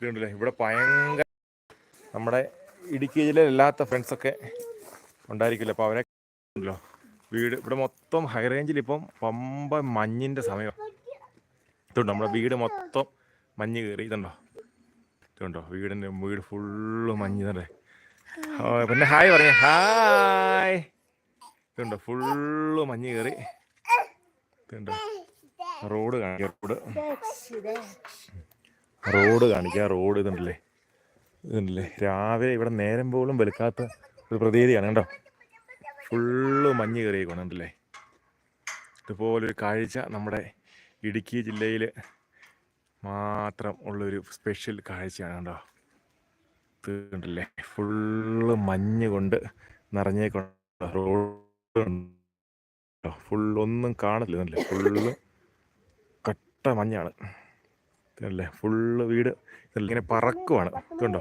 ഇതുണ്ടല്ലേ? ഇവിടെ ഭയങ്കര നമ്മുടെ ഇടുക്കി ജില്ലയിലല്ലാത്ത ഫ്രണ്ട്സൊക്കെ ഉണ്ടായിരിക്കില്ല? അപ്പോൾ അവരെ ഉണ്ടല്ലോ. വീട് ഇവിടെ മൊത്തം ഹൈ റേഞ്ചിൽ ഇപ്പം പമ്പ മഞ്ഞിന്റെ സമയം. ഇതുണ്ട്? നമ്മുടെ വീട് മൊത്തം മഞ്ഞ് കയറി. ഇതുണ്ടോ? ഇതുണ്ടോ? വീടിന്റെ വീട് ഫുള്ള് മഞ്ഞ് തന്നെ. പിന്നെ ഹായ് പറഞ്ഞേ. ഹായ്. ഇതുണ്ടോ? ഫുള്ള് മഞ്ഞ് കയറി. ഇതുണ്ടോ? റോഡ് കാണിക്കാം റോഡ് കാണിക്കാം റോഡ് ഇതുണ്ടല്ലേ? ഇതുണ്ടല്ലേ? രാവിലെ ഇവിടെ നേരം പോലും വെളുക്കാത്ത ഒരു പ്രതീതിയാണ് കേട്ടോ ഫുള്ള് മഞ്ഞ് കയറിയേക്കാണ് കണ്ടല്ലേ? ഇതുപോലൊരു കാഴ്ച നമ്മുടെ ഇടുക്കി ജില്ലയിൽ മാത്രം ഉള്ളൊരു സ്പെഷ്യൽ കാഴ്ചയാണ് കേട്ടോ ഇതുണ്ടല്ലേ ഫുള്ള് മഞ്ഞ് കൊണ്ട് നിറഞ്ഞേക്കൊണ്ട് റോഡ് ഫുള്ളൊന്നും ഇതല്ലേ ഫുള്ള് കട്ട മഞ്ഞാണ്. ഇതല്ലേ? ഫുള്ള് വീട് ഇതല്ലേ? ഇങ്ങനെ പറക്കുവാണ്. ഇതുണ്ടോ?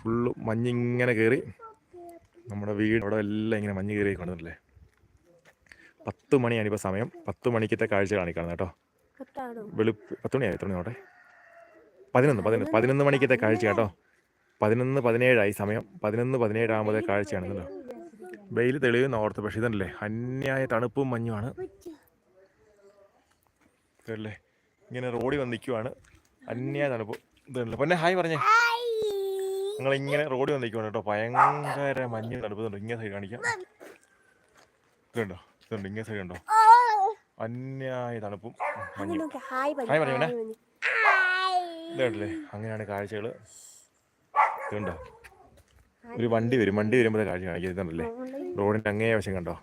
ഫുള്ള് മഞ്ഞിങ്ങനെ കയറി നമ്മുടെ വീട് അവിടെ എല്ലാം ഇങ്ങനെ മഞ്ഞ് കയറി കാണുന്നല്ലേ പത്ത് മണിയാണ് ഇപ്പോൾ സമയം. പത്ത് മണിക്കത്തെ കാഴ്ച കാണിക്കണം കേട്ടോ. വെളുപ്പ് പത്ത് മണിയായി? എത്ര മണിയോട്ടെ പതിനൊന്ന് പതിനൊന്ന് പതിനൊന്ന് മണിക്കത്തെ കാഴ്ച കേട്ടോ. പതിനൊന്ന് പതിനേഴായി സമയം. പതിനൊന്ന് പതിനേഴാകുമ്പോൾ കാഴ്ചയാണ് കേട്ടോ വെയിൽ തെളിയുന്ന ഓർത്ത് പക്ഷേ ഇതല്ലേ? അന്യായ തണുപ്പും മഞ്ഞുമാണ്. ഇതല്ലേ? ഇങ്ങനെ റോഡിൽ വന്ന് നിൽക്കുവാണ്. അന്യായ തണുപ്പ് ഇതല്ലേ പൊന്നെ ഹായ് പറഞ്ഞേ. നിങ്ങൾ ഇങ്ങനെ റോഡിൽ വന്ന് നിൽക്കുവാണ് കേട്ടോ. ഭയങ്കര മഞ്ഞ് തണുപ്പ് ഇങ്ങനെ സൈഡ് കാണിക്കാം. ഇതുണ്ടോ? ഇതുണ്ട്? ഇങ്ങനെ സൈഡ് ഉണ്ടോ? അന്യായ തണുപ്പും മഞ്ഞും. ഹായ് പറഞ്ഞു. ഇതുണ്ടല്ലേ? അങ്ങനെയാണ് കാഴ്ചകൾ ഇതുണ്ടോ? ഒരു വണ്ടി വരും. വണ്ടി വരുമ്പോൾ കാഴ്ച കാണിക്കുക ഇതുണ്ടല്ലേ? റോഡിന്റെ അങ്ങേ വശം കണ്ടോ?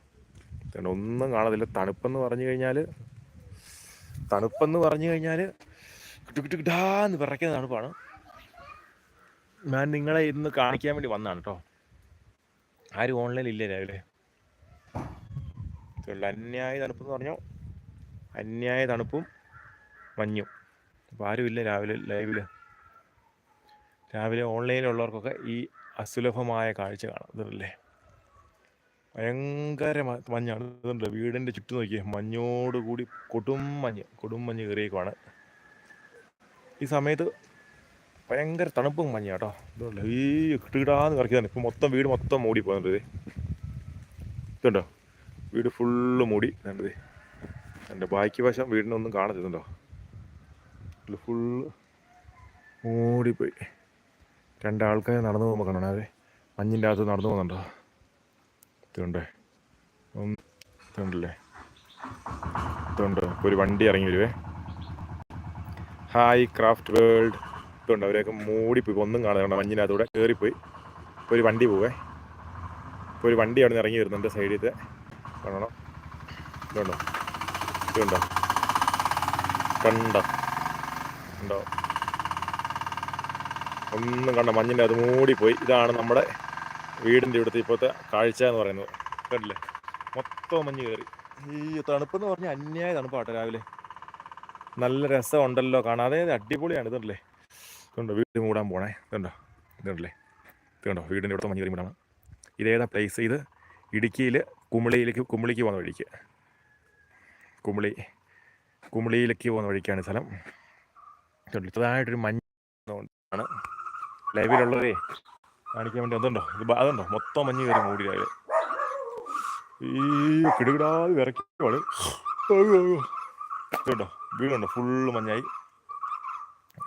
ഇതുണ്ട്? ഒന്നും കാണത്തില്ല തണുപ്പെന്ന് പറഞ്ഞു കഴിഞ്ഞാൽ തണുപ്പെന്ന് പറഞ്ഞു കഴിഞ്ഞാൽ കിട്ടു കിട്ടു കിട്ടാന്ന് വിറയ്ക്കുന്ന തണുപ്പാണ്. ഞാൻ നിങ്ങളെ ഇന്ന് കാണിക്കാൻ വേണ്ടി വന്നാണ് കേട്ടോ ആരും ഓൺലൈനിൽ ഇല്ലേ രാവിലെ. അന്യായ തണുപ്പ് എന്ന് പറഞ്ഞോ? അന്യായ തണുപ്പും മഞ്ഞും. ആരും ആരുമില്ല രാവിലെ ലൈവിൽ രാവിലെ ഓൺലൈനിലുള്ളവർക്കൊക്കെ ഈ അസുലഭമായ കാഴ്ച കാണാം. ഇതല്ലേ? ഭയങ്കര മഞ്ഞാണ്. ഇതുണ്ട്? വീടിന്റെ ചുറ്റും നോക്കിയേ. മഞ്ഞോട് കൂടി കൊടും മഞ്ഞ്. കൊടും മഞ്ഞ് കയറിയേക്കുവാണ്. ഈ സമയത്ത് ഭയങ്കര തണുപ്പും മഞ്ഞ കേട്ടോ ഇതുണ്ട് ഈ കിട്ടുകിടാന്ന് കറക്കിയതാണ് ഇപ്പം മൊത്തം വീട് മൊത്തം മൂടി പോകുന്നുണ്ട് ഇത്. ഇതുണ്ടോ? വീട് ഫുള്ള് മൂടി വേണ്ടത് എന്റെ ബാക്കി വശം വീടിനൊന്നും കാണത്തിരുന്നുണ്ടോ ഫുള്ള് മൂടിപ്പോയി രണ്ടാൾക്കാർ നടന്നു പോകുമ്പോൾ കാണണം അതെ മഞ്ഞിന്റെ അകത്ത് നടന്നു പോകുന്നുണ്ടോ? ഇതുണ്ടേ? ഇതുണ്ടല്ലേ? ഇതുണ്ട്? ഒരു വണ്ടി ഇറങ്ങി വരുവേ. ഹായ് ക്രാഫ്റ്റ് വേൾഡ് ഇതുണ്ട്. അവരെയൊക്കെ മൂടിപ്പോയി. ഒന്നും കാണുന്നുണ്ട് മഞ്ഞിനകത്തൂടെ കയറിപ്പോയി ഇപ്പോൾ ഒരു വണ്ടി പോവേ. ഇപ്പോൾ ഒരു വണ്ടി അവിടെ നിന്ന് ഇറങ്ങി വരുന്നുണ്ട് സൈഡിലത്തെ കാണണം ഇതുണ്ടോ? ഇതുണ്ടോ? കണ്ടോ? ഉണ്ടോ ഒന്നും കണ്ട? മഞ്ഞിന്റെ അത് മൂടിപ്പോയി. ഇതാണ് നമ്മുടെ വീടിന്റെ ഇവിടുത്തെ ഇപ്പോഴത്തെ കാഴ്ച എന്ന് പറയുന്നത്. കണ്ടില്ലേ? മൊത്തം മഞ്ഞ് കയറി. ഈ തണുപ്പെന്ന് പറഞ്ഞാൽ അന്യായ തണുപ്പാട്ടോ രാവിലെ. നല്ല രസമുണ്ടല്ലോ കാണാതെ അടിപൊളിയാണ് ഇതുണ്ടല്ലേ? ഇതുണ്ടോ വീട് മൂടാൻ പോണേ. ഇതുണ്ടോ ഇതുണ്ടല്ലേ? ഇതുണ്ടോ വീടിന്റെ ഇവിടുത്തെ മഞ്ഞ് വീടാണ് ഇതേതാ പ്ലേസ് ഇത് ഇടുക്കിയിൽ കുമിളിയിലേക്ക് കുമിളിക്ക് പോകുന്ന വഴിക്ക്. കുമിളി കുമിളിയിലേക്ക് പോകുന്ന വഴിക്കാണ് സ്ഥലം. ഇതുണ്ട് ചെറുതായിട്ടൊരു മഞ്ഞാണ് ലൈവിലുള്ളവരെ കാണിക്കാൻ വേണ്ടി അതുണ്ടോ? ഇത് അതുണ്ടോ? മൊത്തം മഞ്ഞ് കയറി മൂടി ഈ കിടുകിടാതെ വിറയ്ക്കുവാണ്. ഇതുണ്ടോ? വീടുണ്ടോ? ഫുള്ള് മഞ്ഞായി.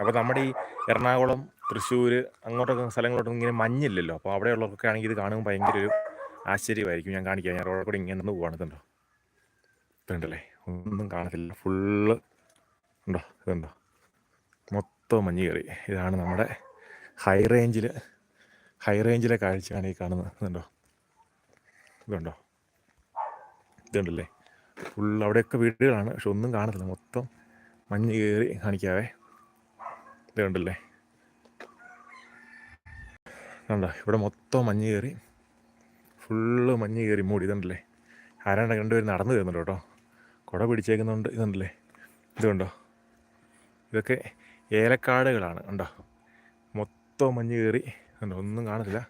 അപ്പോൾ നമ്മുടെ ഈ എറണാകുളം തൃശ്ശൂർ അങ്ങോട്ടൊക്കെ സ്ഥലങ്ങളോട്ടൊന്നും ഇങ്ങനെ മഞ്ഞില്ലല്ലോ. അപ്പോൾ അവിടെയുള്ളവർക്കൊക്കെ ആണെങ്കിൽ ഇത് കാണുമ്പോൾ ഭയങ്കര ഒരു ആശ്ചര്യമായിരിക്കും. ഞാൻ കാണിക്കാം. ഞാൻ റോഡിൽ കൂടെ ഇങ്ങനെ നിന്ന് പോവാണ്. ഇതുണ്ടോ? ഇതുണ്ടല്ലേ? ഒന്നും കാണത്തില്ല. ഫുള്ള് ഉണ്ടോ? ഇതുണ്ടോ? മൊത്തം മഞ്ഞ് കയറി. ഇതാണ് നമ്മുടെ ഹൈ റേഞ്ചിൽ ഹൈ റേഞ്ചിലെ കാഴ്ചയാണ് ഈ കാണുന്നത്. ഇതുണ്ടോ? ഇതുണ്ടോ? ഇതുണ്ടല്ലേ? ഫുൾ അവിടെയൊക്കെ വീടുകളാണ് പക്ഷെ ഒന്നും കാണത്തില്ല. മൊത്തം മഞ്ഞ് കയറി കാണിക്കാവേ. ഇതുണ്ടല്ലേ കണ്ട? ഇവിടെ മൊത്തം മഞ്ഞ് കയറി. ഫുള്ള് മഞ്ഞ് കയറി മൂടി. ഇതുണ്ടല്ലേ? ആരാണ്ട് രണ്ടുപേരും നടന്നു തരുന്നുണ്ട് കേട്ടോ. കുട പിടിച്ചേക്കുന്നുണ്ട് ഇതുണ്ടല്ലേ? ഇതുണ്ടോ ഇതൊക്കെ ഏലക്കാടുകളാണ് കണ്ടോ? മൊത്തം മഞ്ഞ് കയറി. ഒന്നും കാണത്തില്ല.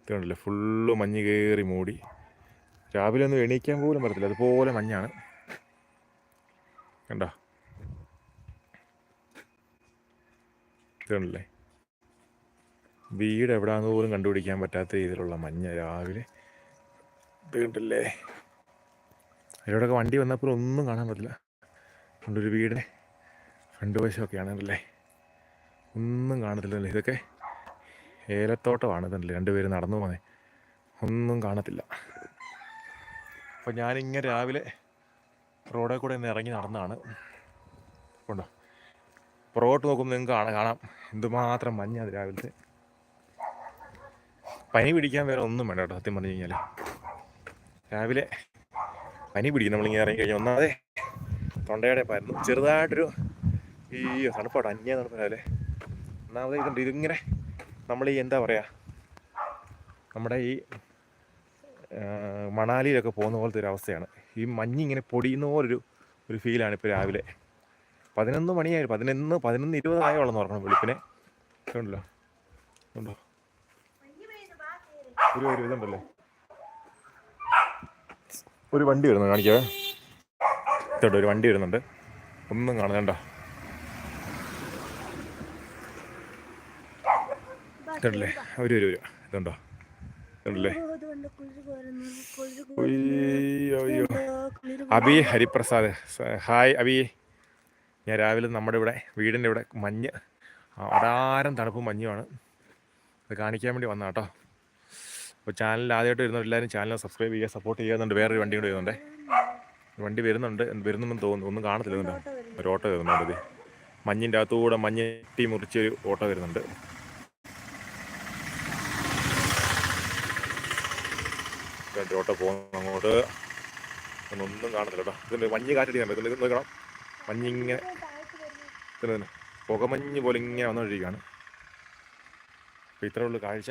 ഇതുണ്ടല്ലേ ഫുള്ള് മഞ്ഞ് കയറി മൂടി. രാവിലെ ഒന്നും എണീക്കാൻ പോലും പറ്റത്തില്ല. അതുപോലെ മഞ്ഞാണ്. കണ്ടോ? ഇതുണ്ടല്ലേ? വീട് എവിടാന്ന് പോലും കണ്ടുപിടിക്കാൻ പറ്റാത്ത രീതിയിലുള്ള മഞ്ഞ രാവിലെ. ഇതുണ്ടല്ലേ? അതിലൂടെയൊക്കെ വണ്ടി വന്നപ്പോൾ ഒന്നും കാണാൻ പറ്റില്ല. കൊണ്ടൊരു വീടിനെ ഫ്രണ്ട് വശമൊക്കെ ആണല്ലേ ഒന്നും കാണത്തില്ലല്ലേ? ഇതൊക്കെ ഏലത്തോട്ടമാണ് ഇതല്ലേ രണ്ടുപേരും നടന്നു പോകുന്നത് ഒന്നും കാണത്തില്ല. അപ്പോൾ ഞാനിങ്ങനെ രാവിലെ റോഡിൽ കൂടെ ഒന്ന് ഇറങ്ങി നടന്നാണ്. കൊണ്ടോ. പുറകോട്ട് നോക്കുമ്പോൾ നിങ്ങൾക്ക് കാണാം കാണാം. എന്തുമാത്രം മഞ്ഞ അത് രാവിലത്തെ. പനി പിടിക്കാൻ വേറെ ഒന്നും വേണ്ട കേട്ടോ സത്യം പറഞ്ഞു കഴിഞ്ഞാൽ രാവിലെ പനി പിടിക്കും നമ്മളിങ്ങനെ ഇറങ്ങി കഴിഞ്ഞാൽ ഒന്നാതെ തൊണ്ടയുടെ പരന്നു ചെറുതായിട്ടൊരു ഈ തണുപ്പാട്ടോ അന്യ രാവിലെ. ഒന്നാമത് ഇതുണ്ട് ഇതിങ്ങനെ നമ്മൾ ഈ എന്താ പറയുക നമ്മുടെ ഈ മണാലിയിലൊക്കെ പോകുന്ന പോലത്തെ ഒരു അവസ്ഥയാണ്. ഈ മഞ്ഞിങ്ങനെ പൊടിയുന്ന പോലൊരു ഒരു ഫീലാണ് ഇപ്പോൾ രാവിലെ. പതിനൊന്ന് മണിയായി പതിനൊന്ന് പതിനൊന്ന് ഇരുപതായോളം ഓർക്കണം വെളുപ്പിനെ. ഉണ്ടല്ലോ ഉണ്ടോ ഒരു ഒരു ഇതുണ്ടല്ലോ? ഒരു വണ്ടി വരുന്നു കാണിക്കാവേ. ഇതുണ്ട് ഒരു വണ്ടി വരുന്നുണ്ട്. ഒന്നും കാണുന്നുണ്ടോ ഇതുണ്ടല്ലേ? ഒരു ഒരു ഇതുണ്ടോ? അയ്യോ അബി ഹരിപ്രസാദ്. ഹായ് അബി. ഞാൻ രാവിലെ നമ്മുടെ ഇവിടെ വീടിന്റെ ഇവിടെ മഞ്ഞ് അടാരം തണുപ്പും മഞ്ഞുമാണ്. അത് കാണിക്കാൻ വേണ്ടി വന്ന കേട്ടോ അപ്പോൾ ചാനലിൽ ആദ്യമായിട്ട് വരുന്നവർ എല്ലാവരും ചാനൽ സബ്സ്ക്രൈബ് ചെയ്യുക സപ്പോർട്ട് ചെയ്യുന്നുണ്ട് വേറൊരു വണ്ടി കൂടെ വരുന്നുണ്ടേ. വണ്ടി വരുന്നുണ്ട്. വരുന്നുണ്ടെന്ന് തോന്നുന്നു. ഒന്നും കാണത്തില്ല ഒരു ഓട്ടോ വരുന്നുണ്ട്. മഞ്ഞിന്റെ അകത്തുകൂടെ മഞ്ഞ് ടീ മുറിച്ചൊരു ഓട്ടോ വരുന്നുണ്ട്. ഓട്ടോ പോകുന്നു അങ്ങോട്ട് ഒന്നും കാണത്തില്ല കേട്ടോ. ഇതിന്റെ മഞ്ഞ് കാറ്റടിക്കാൻ പറ്റുന്നില്ല ഇത് നോക്കണം. മഞ്ഞിങ്ങനെ ഇതിന് തന്നെ. പുകമഞ്ഞ് പോലെ ഇങ്ങനെ വന്നുകൊണ്ടിരിക്കുകയാണ് അപ്പോൾ ഇത്രേ ഉള്ളൂ കാഴ്ച.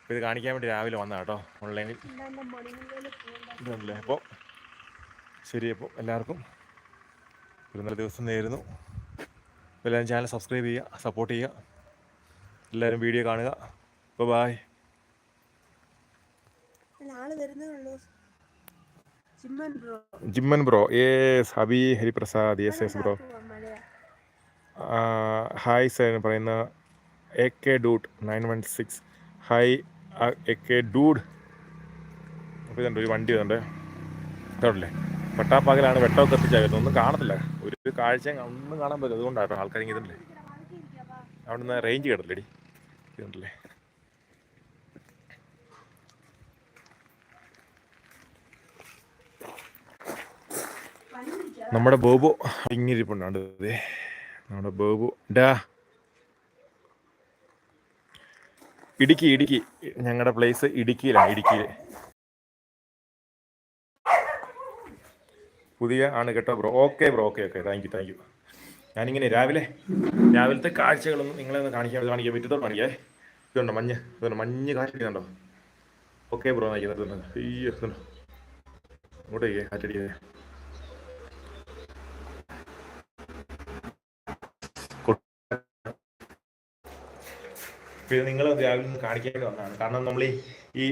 അപ്പോൾ ഇത് കാണിക്കാൻ വേണ്ടി രാവിലെ വന്ന കേട്ടോ. ഓൺലൈനിൽ. ഇതല്ലേ അപ്പോൾ ശരി അപ്പോൾ എല്ലാവർക്കും ഒരു നല്ല ദിവസം നേരുന്നു. എല്ലാവരും ചാനൽ സബ്സ്ക്രൈബ് ചെയ്യുക സപ്പോർട്ട് ചെയ്യുക. എല്ലാവരും വീഡിയോ കാണുക. അപ്പോൾ ബായ് ആൾ വരുന്നേ ഉള്ളൂ ചിമ്മൻ ബ്രോ ജിമ്മൻ bro. Yes Hampi Hariprasad. Yes yes bro. Hi sir പറയുന്ന A K dude nine one six. Hi A K dude. അപ്പോൾ ഇതുണ്ട് ഒരു വണ്ടി വരുന്നുണ്ട് ഇതല്ലേ വെട്ടാപ്പാകലാണ് വെട്ടമൊക്കെ എത്തിച്ചായിരുന്നു ഒന്നും കാണത്തില്ല. ഒരു കാഴ്ച ഒന്നും കാണാൻ പറ്റില്ല. അതുകൊണ്ടാണ് ആൾക്കാർ ഇങ്ങനെ ഇതുണ്ടല്ലേ? അവിടെ നിന്ന് റേഞ്ച് കിടത്തില്ലടി ഇതുണ്ടല്ലേ? നമ്മുടെ ബോബു ഇങ്ങിരിപ്പുണ്ടാണ്ട് നമ്മുടെ ബോബു. ഡാ. ഇടുക്കി ഇടുക്കി. ഞങ്ങളുടെ പ്ലേസ് ഇടുക്കിയിലാണ് ഇടുക്കിയിൽ പുതിയ ആണ് കേട്ടോ bro okay bro okay okay thank you thank you ഞാനിങ്ങനെ രാവിലെ രാവിലത്തെ കാഴ്ചകളൊന്നും നിങ്ങളെ ഒന്ന് കാണിക്കാൻ കാണിക്കാൻ പറ്റത്തോട്ട് കാണിക്കേ ഇതുണ്ടോ മഞ്ഞ്? ഇതുണ്ടോ മഞ്ഞ് കാറ്റടിക്കുന്നുണ്ടോ? ഓക്കെ ബ്രോ നയിക്കുന്നുണ്ടോ അയ്യോ ഇതുണ്ടോ? അങ്ങോട്ടേക്ക് കാറ്റടിക്കേ. പിന്നെ നിങ്ങൾ രാവിലെ ഒന്ന് കാണിക്കേണ്ടി വന്നതാണ്. കാരണം നമ്മൾ ഈ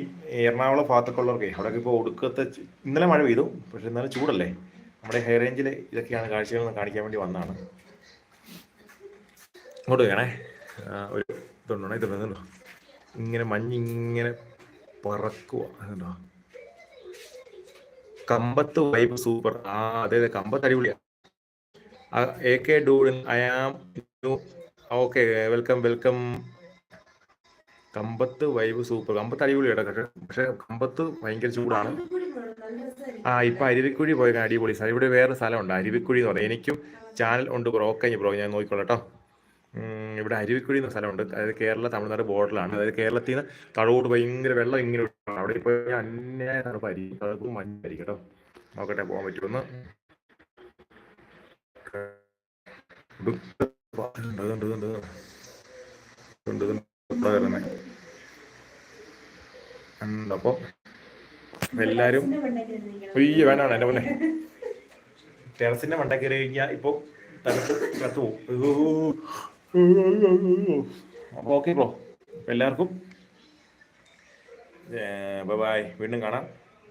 എറണാകുളം ഭാഗത്തൊക്കെ അവിടെ അവിടെയൊക്കെ ഇപ്പോൾ ഒടുക്കത്തെ ഇന്നലെ മഴ പെയ്തു പക്ഷെ ഇന്നലെ ചൂടല്ലേ. നമ്മുടെ ഹൈ റേഞ്ചിൽ ഇതൊക്കെയാണ് കാഴ്ചകൾ കാണിക്കാൻ വേണ്ടി വന്നതാണ്. ഇങ്ങോട്ട് വേണേ ഒരു ഇതുണ്ടോ ഇത് വന്നുണ്ടോ ഇങ്ങനെ മഞ്ഞ് ഇങ്ങനെ പറക്കുക അതുണ്ടോ കമ്പത്ത് വൈബ് സൂപ്പർ ആ അതെ അതെ കമ്പത്ത് അടിപൊളിയാണ് A K dude I am okay welcome welcome കമ്പത്ത് vibe super കമ്പത്ത് അടിപൊളി കേട്ടോ പക്ഷെ കമ്പത്ത് ഭയങ്കര ചൂടാണ്. ആ ഇപ്പൊ അരുവിക്കുഴി പോയ അടിപൊളി സ്ഥലം. ഇവിടെ വേറെ സ്ഥലമുണ്ട്. അരുവിക്കുഴി എന്ന് പറഞ്ഞാൽ എനിക്കും ചാനൽ ഉണ്ട് ബ്രോ. കഴിഞ്ഞ് ബ്രോ ഞാൻ നോക്കിക്കോളട്ടോ ഇവിടെ അരുവിക്കുഴി എന്ന സ്ഥലമുണ്ട്. അതായത് കേരള തമിഴ്നാട് ബോർഡറിലാണ് അതായത് കേരളത്തിൽ നിന്ന് തഴവോട്ട് ഭയങ്കര വെള്ളം ഇങ്ങനെ അവിടെ ഇപ്പൊ അന്യായ തണുപ്പായിരിക്കും. തണുപ്പും മഞ്ഞായിരിക്കും കേട്ടോ. നോക്കട്ടെ പോകാൻ പറ്റുമെന്ന് ഉണ്ട്, ഉണ്ട്, ഉണ്ട്, ഉണ്ട്. ഉണ്ട്, അപ്പൊ? എല്ലാരും ഒയ്യ വേണ്ടാണ് എന്റെ പോലെ. ടെറസിന്റെ മണ്ട കയറി കഴിഞ്ഞാൽ ഇപ്പൊ തണുപ്പ് കത്തു പോകും ഓക്കെ ബ്രോ എല്ലാവർക്കും ബൈ വീണ്ടും കാണാം.